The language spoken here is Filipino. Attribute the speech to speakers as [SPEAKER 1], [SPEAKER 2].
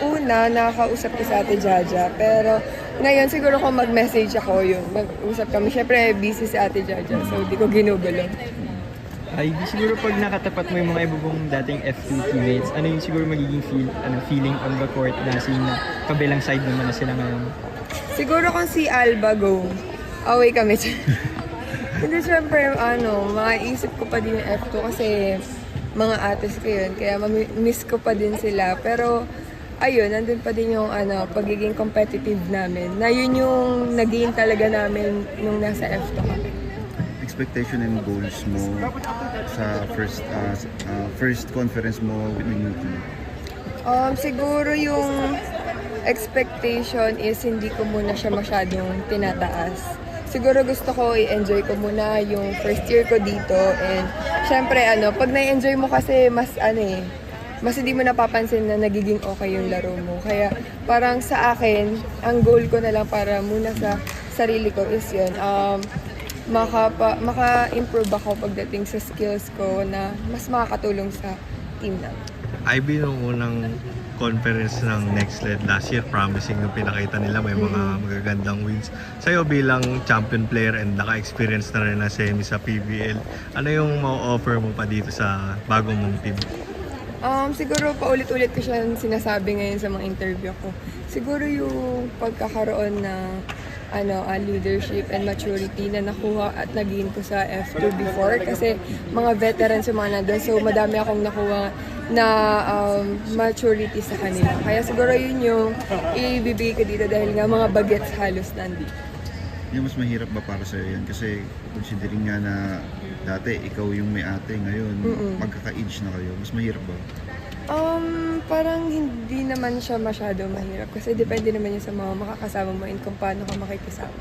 [SPEAKER 1] una, nakakausap ko sa ate Jaja. Pero ngayon, siguro kung mag-message ako yun, mag-usap kami. Siyempre, busy si ate Jaja, so hindi ko ginugulo.
[SPEAKER 2] Ay, siguro pag nakatapat mo yung mga iba mong dating F2 teammates, ano yung siguro magiging feel, ano, feeling on the court na seeing na kabilang side naman na sila ngayon?
[SPEAKER 1] Siguro kung si Alba go, away kami. Hindi, syempre, ano, maiisip ko pa din yung F2 kasi mga ates ko yun. Kaya miss ko pa din sila. Pero, ayun, nandun pa din yung ano, pagiging competitive namin. Na yun yung naging talaga namin nung nasa F2 kami.
[SPEAKER 3] expectation and goals mo sa first uh, uh, first conference mo with team?
[SPEAKER 1] Um, siguro yung expectation is hindi ko muna siya masyadong tinataas. Siguro gusto ko i-enjoy ko muna yung first year ko dito and syempre ano, pag na-enjoy mo kasi mas ano eh, mas hindi mo napapansin na nagiging okay yung laro mo. Kaya parang sa akin, ang goal ko na lang para muna sa sarili ko is yun, um, makapa, maka-improve ako pagdating sa skills ko na mas makakatulong sa team namin.
[SPEAKER 4] IB nung unang conference ng Next Led last year, promising yung pinakita nila, may mga magagandang wins. Sa'yo bilang champion player and naka-experience na rin na semi sa PBL, ano yung ma-offer mo pa dito sa bagong mong team?
[SPEAKER 1] Um, siguro paulit-ulit ko siya sinasabi ngayon sa mga interview ko. Siguro yung pagkakaroon ng ano, ah, leadership and maturity na nakuha at naging ko sa F2 before kasi mga veterans yung mga nandun. So, madami akong nakuha na um, maturity sa kanila. Kaya siguro yun yung ibibigay ko dito dahil nga mga bagets halos nandito.
[SPEAKER 3] Yung mas mahirap ba para sa'yo yan? Kasi considering nga na dati ikaw yung may ate ngayon,
[SPEAKER 1] Mm-mm.
[SPEAKER 3] magkaka-age na kayo, mas mahirap ba?
[SPEAKER 1] Um, parang hindi naman siya masyado mahirap kasi depende naman yun sa mga makakasama mo and kung paano ka makikisama.